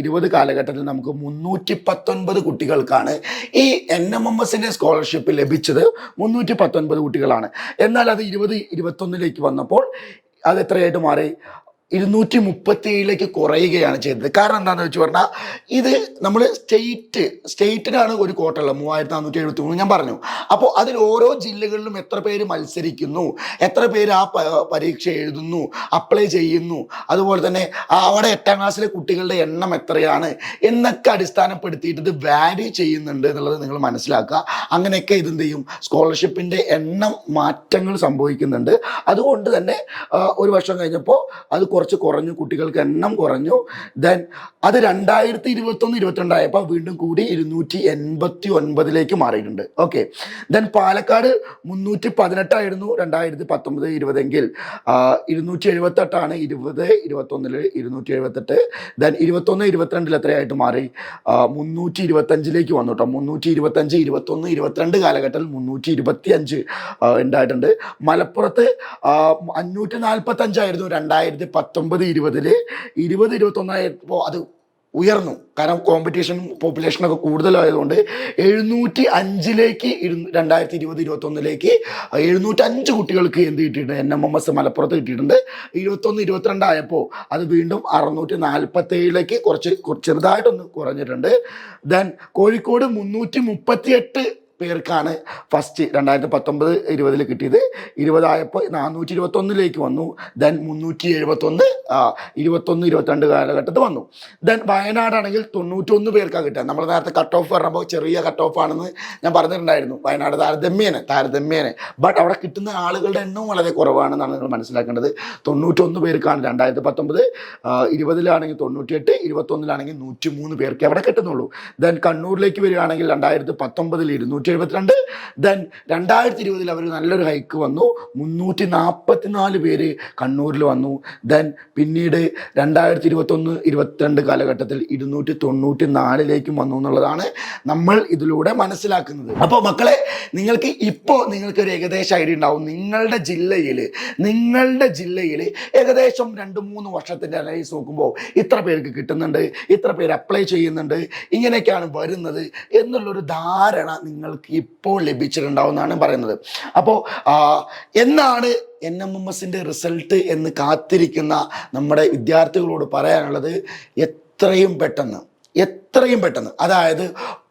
ഇരുപത് കാലഘട്ടത്തിൽ നമുക്ക് മുന്നൂറ്റി പത്തൊൻപത് കുട്ടികൾക്കാണ് ഈ എൻ എം എം എസിന്റെ സ്കോളർഷിപ്പ് ലഭിച്ചത്. മുന്നൂറ്റി പത്തൊൻപത് കുട്ടികളാണ്. എന്നാൽ അത് ഇരുപത് ഇരുപത്തൊന്നിലേക്ക് വന്നപ്പോൾ അത് എത്രയായിട്ട് മാറി? ഇരുന്നൂറ്റി മുപ്പത്തി ഏഴിലേക്ക് കുറയുകയാണ് ചെയ്തത്. കാരണം എന്താണെന്ന് വെച്ച് പറഞ്ഞാൽ ഇത് നമ്മൾ സ്റ്റേറ്റ് സ്റ്റേറ്റിനാണ് ഒരു കോട്ടുള്ളത് മൂവായിരത്തി നാനൂറ്റി എഴുപത്തി മൂന്ന് ഞാൻ പറഞ്ഞു. അപ്പോൾ അതിൽ ഓരോ ജില്ലകളിലും എത്ര പേര് മത്സരിക്കുന്നു എത്ര പേര് ആ പരീക്ഷ എഴുതുന്നു അപ്ലൈ ചെയ്യുന്നു അതുപോലെ തന്നെ അവിടെ എട്ടാം ക്ലാസ്സിലെ കുട്ടികളുടെ എണ്ണം എത്രയാണ് എന്നൊക്കെ അടിസ്ഥാനപ്പെടുത്തിയിട്ട് ഇത് വാരി ചെയ്യുന്നുണ്ട് എന്നുള്ളത് നിങ്ങൾ മനസ്സിലാക്കുക. അങ്ങനെയൊക്കെ ഇതെന്ത് ചെയ്യും? സ്കോളർഷിപ്പിന്റെ എണ്ണം മാറ്റങ്ങൾ സംഭവിക്കുന്നുണ്ട്. അതുകൊണ്ട് തന്നെ ഒരു വർഷം കഴിഞ്ഞപ്പോൾ അത് കുറച്ച് കുറഞ്ഞു കുട്ടികൾക്ക് എണ്ണം കുറഞ്ഞു. ദെൻ അത് രണ്ടായിരത്തി ഇരുപത്തൊന്ന് ഇരുപത്തിരണ്ടായപ്പോൾ വീണ്ടും കൂടി ഇരുന്നൂറ്റി എൺപത്തി ഒൻപതിലേക്ക് മാറിയിട്ടുണ്ട്. ഓക്കെ ദെൻ പാലക്കാട് മുന്നൂറ്റി പതിനെട്ടായിരുന്നു രണ്ടായിരത്തി പത്തൊമ്പത് ഇരുപതെങ്കിൽ. ഇരുന്നൂറ്റി എഴുപത്തെട്ടാണ് ഇരുപത് ഇരുപത്തൊന്നിൽ ഇരുന്നൂറ്റി എഴുപത്തെട്ട് ദെൻ ഇരുപത്തൊന്ന് ഇരുപത്തിരണ്ടിൽ എത്രയായിട്ട് മാറി? മുന്നൂറ്റി ഇരുപത്തഞ്ചിലേക്ക് വന്നു കേട്ടോ. മുന്നൂറ്റി ഇരുപത്തഞ്ച് ഇരുപത്തൊന്ന് ഇരുപത്തിരണ്ട് കാലഘട്ടത്തിൽ മുന്നൂറ്റി ഇരുപത്തി അഞ്ച് ഉണ്ടായിട്ടുണ്ട്. മലപ്പുറത്ത് അഞ്ഞൂറ്റി നാൽപ്പത്തഞ്ചായിരുന്നു രണ്ടായിരത്തി രണ്ടായിരത്തി പത്തൊമ്പത് ഇരുപതിൽ ഇരുപത് ഇരുപത്തൊന്നായപ്പോൾ അത് ഉയർന്നു. കാരണം കോമ്പറ്റീഷൻ പോപ്പുലേഷനൊക്കെ കൂടുതലായതുകൊണ്ട് എഴുന്നൂറ്റി അഞ്ചിലേക്ക് ഇരു- രണ്ടായിരത്തി ഇരുപത് ഇരുപത്തൊന്നിലേക്ക് എഴുന്നൂറ്റി അഞ്ച് കുട്ടികൾക്ക് എന്ത് കിട്ടിയിട്ടുണ്ട്? എൻ എം എം എസ് മലപ്പുറത്ത് കിട്ടിയിട്ടുണ്ട്. ഇരുപത്തൊന്ന് ഇരുപത്തിരണ്ടായപ്പോൾ അത് വീണ്ടും അറുന്നൂറ്റി നാൽപ്പത്തി ഏഴിലേക്ക് കുറച്ച് ചെറുതായിട്ടൊന്ന് കുറഞ്ഞിട്ടുണ്ട്. ദെൻ കോഴിക്കോട് മുന്നൂറ്റി മുപ്പത്തി എട്ട് പേർക്കാണ് ഫസ്റ്റ് രണ്ടായിരത്തി പത്തൊമ്പത് ഇരുപതിൽ കിട്ടിയത്. ഇരുപതായപ്പോൾ നാനൂറ്റി ഇരുപത്തൊന്നിലേക്ക് വന്നു. ദെൻ മുന്നൂറ്റി എഴുപത്തൊന്ന് ഇരുപത്തൊന്ന് ഇരുപത്തിരണ്ട് കാലഘട്ടത്തിൽ വന്നു. ദെൻ വയനാടാണെങ്കിൽ തൊണ്ണൂറ്റൊന്ന് പേർക്കാണ് കിട്ടുക. നമ്മൾ നേരത്തെ കട്ട് ഓഫ് പറഞ്ഞപ്പോൾ ചെറിയ കട്ട് ഓഫ് ആണെന്ന് ഞാൻ പറഞ്ഞിട്ടുണ്ടായിരുന്നു. വയനാട് താരതമ്യേന താരതമ്യേന. ബട്ട് അവിടെ കിട്ടുന്ന ആളുകളുടെ എണ്ണവും വളരെ കുറവാണെന്നാണ് നിങ്ങൾ മനസ്സിലാക്കേണ്ടത്. തൊണ്ണൂറ്റൊന്ന് പേർക്കാണ് രണ്ടായിരത്തി പത്തൊമ്പത് ഇരുപതിലാണെങ്കിൽ തൊണ്ണൂറ്റിയെട്ട് ഇരുപത്തൊന്നിലാണെങ്കിൽ നൂറ്റി മൂന്ന് പേർക്ക് അവിടെ കിട്ടുന്നുള്ളൂ. ദെൻ കണ്ണൂരിലേക്ക് വരികയാണെങ്കിൽ രണ്ടായിരത്തി പത്തൊമ്പതിൽ ഇരുന്നൂറ്റി എഴുപത്തിരണ്ട് ദെൻ രണ്ടായിരത്തി ഇരുപതിൽ അവർ നല്ലൊരു ഹൈക്ക് വന്നു. മുന്നൂറ്റി നാൽപ്പത്തിനാല് പേര് കണ്ണൂരിൽ വന്നു. ദെൻ പിന്നീട് രണ്ടായിരത്തി ഇരുപത്തൊന്ന് ഇരുപത്തിരണ്ട് കാലഘട്ടത്തിൽ ഇരുന്നൂറ്റി തൊണ്ണൂറ്റി നാലിലേക്കും വന്നു എന്നുള്ളതാണ് നമ്മൾ ഇതിലൂടെ മനസ്സിലാക്കുന്നത്. അപ്പോൾ മക്കളെ നിങ്ങൾക്ക് ഇപ്പോൾ നിങ്ങൾക്ക് ഒരു ഏകദേശം ഐഡിയ ഉണ്ടാവും. നിങ്ങളുടെ ജില്ലയിൽ നിങ്ങളുടെ ജില്ലയിൽ ഏകദേശം രണ്ട് മൂന്ന് വർഷത്തിന്റെ അനലൈസ് നോക്കുമ്പോൾ ഇത്ര പേർക്ക് കിട്ടുന്നുണ്ട് ഇത്ര പേര് അപ്ലൈ ചെയ്യുന്നുണ്ട് ഇങ്ങനെയൊക്കെയാണ് വരുന്നത് എന്നുള്ളൊരു ധാരണ നിങ്ങൾക്ക് ഇപ്പോൾ ലഭിച്ചിട്ടുണ്ടാവുമെന്നാണ് പറയുന്നത്. അപ്പോൾ എന്നാണ് എൻ എം എം എസിന്റെ റിസൾട്ട് എന്ന് കാത്തിരിക്കുന്ന നമ്മുടെ വിദ്യാർത്ഥികളോട് പറയാനുള്ളത്? എത്രയും പെട്ടെന്ന് എത്രയും പെട്ടെന്ന്. അതായത്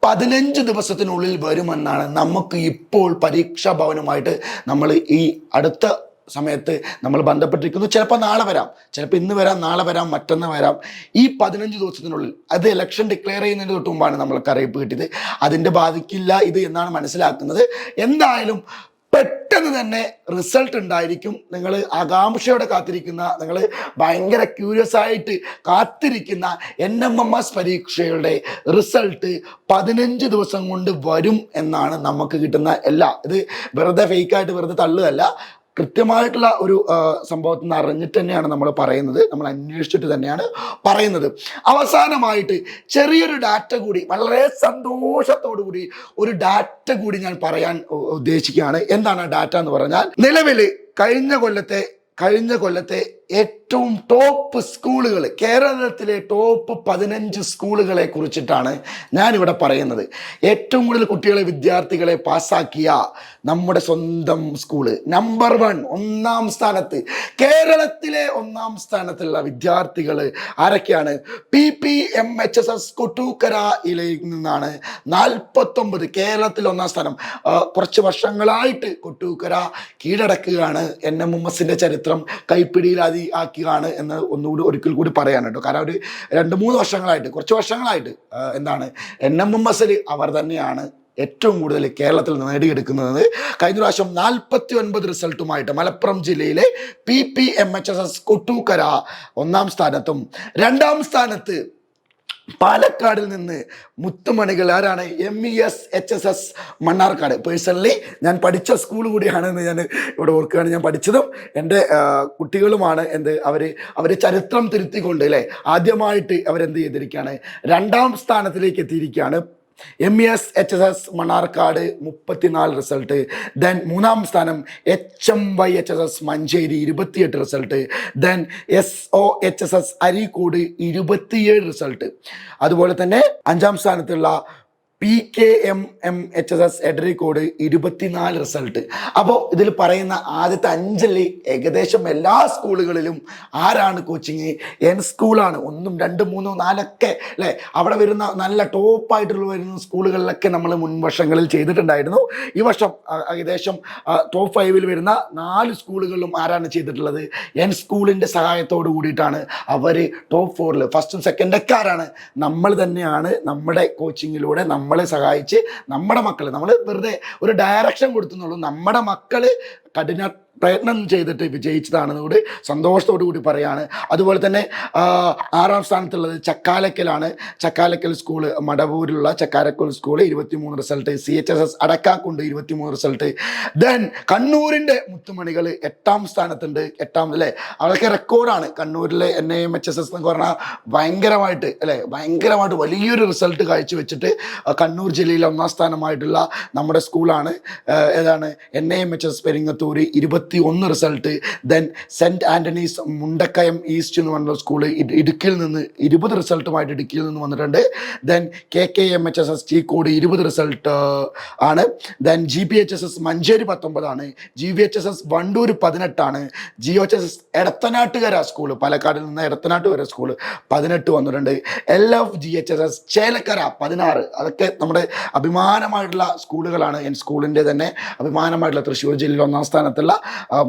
പതിനഞ്ച് ദിവസത്തിനുള്ളിൽ വരുമെന്നാണ് നമുക്ക് ഇപ്പോൾ പരീക്ഷാ ഭവനുമായിട്ട് നമ്മൾ ഈ അടുത്ത സമയത്ത് നമ്മൾ ബന്ധപ്പെട്ടിരിക്കുന്നു. ചിലപ്പോൾ നാളെ വരാം. ചിലപ്പോൾ ഇന്ന് വരാം നാളെ വരാം മറ്റന്ന് വരാം. ഈ പതിനഞ്ച് ദിവസത്തിനുള്ളിൽ അത് ഇലക്ഷൻ ഡിക്ലെയർ ചെയ്യുന്നതിന് തൊട്ട് മുമ്പാണ് നമ്മൾക്ക് അറിയിപ്പ് കിട്ടിയത്. അതിന്റെ ബാധിക്കില്ല ഇത് എന്നാണ് മനസ്സിലാക്കുന്നത്. എന്തായാലും പെട്ടെന്ന് തന്നെ റിസൾട്ട് ഉണ്ടായിരിക്കും. നിങ്ങൾ ആകാംക്ഷയോടെ കാത്തിരിക്കുന്ന നിങ്ങൾ ഭയങ്കര ക്യൂരിയസ് ആയിട്ട് കാത്തിരിക്കുന്ന എൻ എം എം എസ് പരീക്ഷയുടെ റിസൾട്ട് പതിനഞ്ച് ദിവസം കൊണ്ട് വരും എന്നാണ് നമുക്ക് കിട്ടുന്ന എല്ലാ ഇത് വെറുതെ ഫേക്കായിട്ട് വെറുതെ തള്ളുകയല്ല. കൃത്യമായിട്ടുള്ള ഒരു സംഭവത്തിൽ നിന്ന് അറിഞ്ഞിട്ട് തന്നെയാണ് നമ്മൾ പറയുന്നത്. നമ്മൾ അന്വേഷിച്ചിട്ട് തന്നെയാണ് പറയുന്നത്. അവസാനമായിട്ട് ചെറിയൊരു ഡാറ്റ കൂടി വളരെ സന്തോഷത്തോടു കൂടി ഒരു ഡാറ്റ കൂടി ഞാൻ പറയാൻ ഉദ്ദേശിക്കുകയാണ്. എന്താണ് ഡാറ്റ എന്ന് പറഞ്ഞാൽ നിലവിൽ കഴിഞ്ഞ കൊല്ലത്തെ കഴിഞ്ഞ കൊല്ലത്തെ ഏറ്റവും ടോപ്പ് സ്കൂളുകൾ കേരളത്തിലെ ടോപ്പ് പതിനഞ്ച് സ്കൂളുകളെ കുറിച്ചിട്ടാണ് ഞാനിവിടെ പറയുന്നത്. ഏറ്റവും കൂടുതൽ കുട്ടികളെ വിദ്യാർത്ഥികളെ പാസ്സാക്കിയ നമ്മുടെ സ്വന്തം സ്കൂൾ. നമ്പർ വൺ ഒന്നാം സ്ഥാനത്ത്. കേരളത്തിലെ ഒന്നാം സ്ഥാനത്തുള്ള വിദ്യാർത്ഥികൾ ആരൊക്കെയാണ്? P P M H S S കൊട്ടൂക്കരയിലെ നിന്നാണ് നാൽപ്പത്തൊമ്പത് കേരളത്തിൽ ഒന്നാം സ്ഥാനം. കുറച്ച് വർഷങ്ങളായിട്ട് കൊട്ടൂക്കര കീഴടക്കുകയാണ്. എൻ എം എം ചരിത്രം കൈപ്പിടിയിലാതി ആക്കുകയാണ് എന്ന് ഒന്നുകൂടി ഒരിക്കൽ കൂടി പറയാൻ കേട്ടോ. കാരണം ഒരു രണ്ട് മൂന്ന് വർഷങ്ങളായിട്ട് കുറച്ച് വർഷങ്ങളായിട്ട് എന്താണ് എൻ എം എം എസിൽ അവർ തന്നെയാണ് ഏറ്റവും കൂടുതൽ കേരളത്തിൽ നേടിയെടുക്കുന്നത്. കഴിഞ്ഞ പ്രാവശ്യം നാൽപ്പത്തി ഒൻപത് റിസൾട്ടുമായിട്ട് മലപ്പുറം ജില്ലയിലെ P P M H S S Kottukkara ഒന്നാം സ്ഥാനത്തും രണ്ടാം സ്ഥാനത്ത് പാലക്കാടിൽ നിന്ന് മുത്തുമണികൾ ആരാണ്? M E S H S S Mannarkkad. Personally ഞാൻ പഠിച്ച സ്കൂൾ കൂടിയാണെന്ന് ഞാൻ ഇവിടെ ഓർക്കുകയാണ്. ഞാൻ പഠിച്ചതും എന്റെ കുട്ടികളുമാണ് എന്ത് അവർ അവർ ചരിത്രം തിരുത്തിക്കൊണ്ട് അല്ലേ? ആദ്യമായിട്ട് അവരെന്ത് ചെയ്തിരിക്കുകയാണ്? രണ്ടാം സ്ഥാനത്തിലേക്ക് എത്തിയിരിക്കുകയാണ്. M E S H S S Mannarkkad മുപ്പത്തിനാല് റിസൾട്ട് ദെൻ മൂന്നാം സ്ഥാനം H M Y H S S Manjeri ഇരുപത്തിയെട്ട് result then S O H S S Areekode ഇരുപത്തിയേഴ് റിസൾട്ട് അതുപോലെ തന്നെ അഞ്ചാം സ്ഥാനത്തുള്ള P K M M H S S Edarikode ഇരുപത്തിനാല് റിസൾട്ട് അപ്പോൾ ഇതിൽ പറയുന്ന ആദ്യത്തെ അഞ്ചിൽ ഏകദേശം എല്ലാ സ്കൂളുകളിലും ആരാണ് കോച്ചിങ് എൻ സ്കൂളാണ് ഒന്നും രണ്ട് മൂന്നോ നാലൊക്കെ അല്ലേ? അവിടെ വരുന്ന നല്ല ടോപ്പായിട്ടുള്ള വരുന്ന സ്കൂളുകളിലൊക്കെ നമ്മൾ മുൻവർഷങ്ങളിൽ ചെയ്തിട്ടുണ്ടായിരുന്നു. ഈ വർഷം ഏകദേശം ടോപ്പ് ഫൈവിൽ വരുന്ന നാല് സ്കൂളുകളിലും ആരാണ് ചെയ്തിട്ടുള്ളത്? എൻ സ്കൂളിന്റെ സഹായത്തോട് കൂടിയിട്ടാണ് അവർ ടോപ്പ് ഫോറിൽ ഫസ്റ്റും സെക്കൻഡൊക്കെ ആരാണ്? നമ്മൾ തന്നെയാണ് നമ്മുടെ കോച്ചിങ്ങിലൂടെ നമ്മളെ സഹായിച്ച് നമ്മുടെ മക്കൾ നമ്മൾ വെറുതെ ഒരു ഡയറക്ഷൻ കൊടുത്തുന്നുള്ളൂ. നമ്മുടെ മക്കൾ കഠിന പ്രയത്നം ചെയ്തിട്ട് വിജയിച്ചതാണെന്ന് കൂടി സന്തോഷത്തോടു കൂടി പറയാണ്. അതുപോലെ തന്നെ ആറാം സ്ഥാനത്തുള്ളത് ചക്കാലക്കലാണ്. ചക്കാലക്കൽ സ്കൂൾ മടവൂരിലുള്ള ചക്കാലക്കൽ സ്കൂൾ ഇരുപത്തിമൂന്ന് result C H S S Adakkakundu ഇരുപത്തിമൂന്ന് റിസൾട്ട് ദെൻ കണ്ണൂരിന്റെ മുത്തുമണികൾ എട്ടാം സ്ഥാനത്തുണ്ട്. എട്ടാം അല്ലേ? അതൊക്കെ റെക്കോർഡാണ് കണ്ണൂരിലെ N M H S S എന്ന് പറഞ്ഞാൽ ഭയങ്കരമായിട്ട് അല്ലേ? ഭയങ്കരമായിട്ട് വലിയൊരു റിസൾട്ട് കാഴ്ചവെച്ചിട്ട് കണ്ണൂർ ജില്ലയിലെ ഒന്നാം സ്ഥാനമായിട്ടുള്ള നമ്മുടെ സ്കൂളാണ് ഏതാണ്? N M H S Peringathur ഇരുപത്തി ഒന്ന് result then saint Antony's Mundakayam east എന്ന് പറഞ്ഞ സ്കൂൾ ഇടുക്കിയിൽ നിന്ന് ഇരുപത് റിസൾട്ടുമായിട്ട് ഇടുക്കിയിൽ നിന്ന് വന്നിട്ടുണ്ട്. Then K K M H S S Cheekode ഇരുപത് റിസൾട്ട് ആണ്. Then G P H S S Manjeri പത്തൊമ്പതാണ്. G V H S S Wandoor പതിനെട്ടാണ്. G H S S Edathanattukara school പാലക്കാടിൽ നിന്ന് എടത്തനാട്ടുകര സ്കൂൾ പതിനെട്ട് വന്നിട്ടുണ്ട്. L F G H S S Chelakkara പതിനാറ്. അതൊക്കെ നമ്മുടെ അഭിമാനമായിട്ടുള്ള സ്കൂളുകളാണ് N സ്കൂളിന്റെ തന്നെ അഭിമാനമായിട്ടുള്ള തൃശ്ശൂർ ജില്ലയിൽ ഒന്നാം സ്ഥാനത്തുള്ള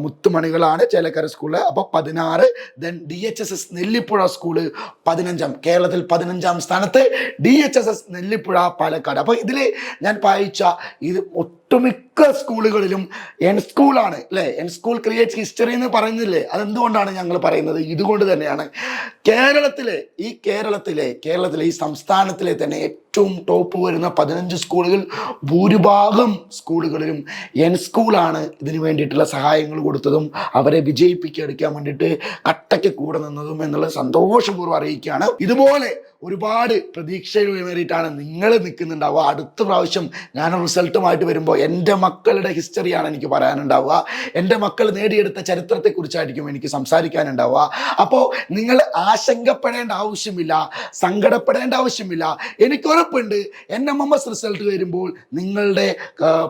മുത്തുമണികളാണ് ചേലക്കര സ്കൂൾ അപ്പോൾ പതിനാറ് then D H S S Nellipuzha school പതിനഞ്ചാം കേരളത്തിൽ പതിനഞ്ചാം സ്ഥാനത്ത് D H S S Nellipuzha Palakkad. അപ്പോൾ ഇതിൽ ഞാൻ വായിച്ച ഇത് ഒട്ടുമിക്ക സ്കൂളുകളിലും എൻ സ്കൂളാണ് അല്ലേ? എൻ സ്കൂൾ ക്രിയേറ്റ്സ് ഹിസ്റ്ററി എന്ന് പറയുന്നില്ലേ? അതെന്തുകൊണ്ടാണ് ഞങ്ങൾ പറയുന്നത്? ഇതുകൊണ്ട് തന്നെയാണ്. കേരളത്തിലെ ഈ കേരളത്തിലെ കേരളത്തിലെ ഈ സംസ്ഥാനത്തിലെ തന്നെ ഏറ്റവും ടോപ്പ് വരുന്ന പതിനഞ്ച് സ്കൂളുകൾ ഭൂരിഭാഗം സ്കൂളുകളിലും എൻ സ്കൂളാണ് ഇതിനു വേണ്ടിയിട്ടുള്ള സഹായങ്ങൾ കൊടുത്തതും അവരെ വിജയിപ്പിക്കാൻ വേണ്ടിയിട്ട് കട്ടയ്ക്ക് കൂടെ നിന്നതും എന്നുള്ളത് സന്തോഷപൂർവം അറിയിക്കുകയാണ്. ഇതുപോലെ ഒരുപാട് പ്രതീക്ഷകളുമേറിയിട്ടാണ് നിങ്ങൾ നിൽക്കുന്നുണ്ടാവുക. അടുത്ത പ്രാവശ്യം ഞാൻ റിസൾട്ടുമായിട്ട് വരുമ്പോൾ എന്റെ മക്കളുടെ ഹിസ്റ്ററിയാണ് എനിക്ക് പറയാനുണ്ടാവുക. എന്റെ മക്കൾ നേടിയെടുത്ത ചരിത്രത്തെക്കുറിച്ചായിരിക്കും എനിക്ക് സംസാരിക്കാനുണ്ടാവുക. അപ്പോൾ നിങ്ങൾ ആശങ്കപ്പെടേണ്ട ആവശ്യമില്ല സങ്കടപ്പെടേണ്ട ആവശ്യമില്ല. എനിക്ക് ഉറപ്പുണ്ട് N M M S result വരുമ്പോൾ നിങ്ങളുടെ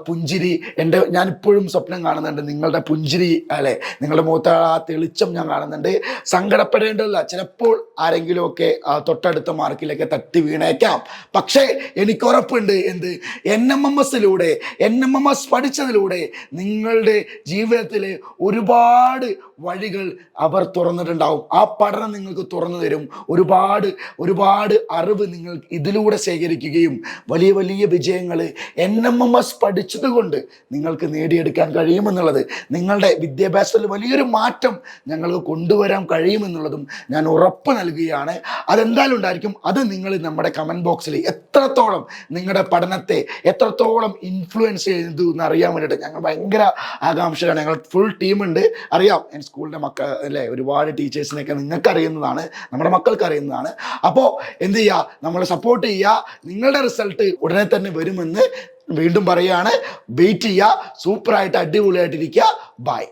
പുഞ്ചിരി എന്റെ ഞാനിപ്പോഴും സ്വപ്നം കാണുന്നുണ്ട് നിങ്ങളുടെ പുഞ്ചിരി അല്ലെ? നിങ്ങളുടെ മുഖത്ത് ആ തെളിച്ചം ഞാൻ കാണുന്നുണ്ട്. സങ്കടപ്പെടേണ്ടതില്ല ചിലപ്പോൾ ആരെങ്കിലുമൊക്കെ തൊട്ടടുത്ത മാർക്കിലൊക്കെ തട്ടി വീണേക്കാം. പക്ഷേ എനിക്ക് ഉറപ്പുണ്ട് എന്ത്? എൻ എം എം എസിലൂടെ എൻ എം എം എസ് പഠിച്ചതിലൂടെ നിങ്ങളുടെ ജീവിതത്തിൽ ഒരുപാട് വഴികൾ അവർ തുറന്നിട്ടുണ്ടാവും. ആ പഠനം നിങ്ങൾക്ക് തുറന്നു തരും. ഒരുപാട് ഒരുപാട് അറിവ് നിങ്ങൾ ഇതിലൂടെ ശേഖരിക്കുകയും വലിയ വലിയ വിജയങ്ങൾ എൻ എം എം എസ് പഠിച്ചത് കൊണ്ട് നിങ്ങൾക്ക് നേടിയെടുക്കാൻ കഴിയുമെന്നുള്ളത് നിങ്ങളുടെ വിദ്യാഭ്യാസത്തിൽ വലിയൊരു മാറ്റം ഞങ്ങൾക്ക് കൊണ്ടുവരാൻ കഴിയുമെന്നുള്ളതും ഞാൻ ഉറപ്പ് നൽകുകയാണ്. അതെന്തായാലും ഉണ്ടായിരിക്കും അത് നിങ്ങൾ നമ്മുടെ കമന്റ് ബോക്സിൽ എത്രത്തോളം നിങ്ങളുടെ പഠനത്തെ എത്രത്തോളം ഇൻഫ്ലുവൻസ് ചെയ്തു എന്ന് അറിയാൻ വേണ്ടിയിട്ട് ഞങ്ങൾ ഭയങ്കര ആകാംക്ഷയാണ്. ഞങ്ങൾ ഫുൾ ടീമുണ്ട് അറിയാം സ്കൂളിന്റെ മക്കൾ അല്ലേ ഒരുപാട് ടീച്ചേഴ്സിനെയൊക്കെ നിങ്ങൾക്ക് അറിയുന്നതാണ് നമ്മുടെ മക്കൾക്ക് അറിയുന്നതാണ് അപ്പോൾ എന്ത് ചെയ്യുക നമ്മൾ സപ്പോർട്ട് ചെയ്യുക നിങ്ങളുടെ റിസൾട്ട് ഉടനെ തന്നെ വരുമെന്ന് വീണ്ടും പറയുകയാണ്. വെയിറ്റ് ചെയ്യുക സൂപ്പറായിട്ട് അടിപൊളിയായിട്ടിരിക്കുക. ബൈ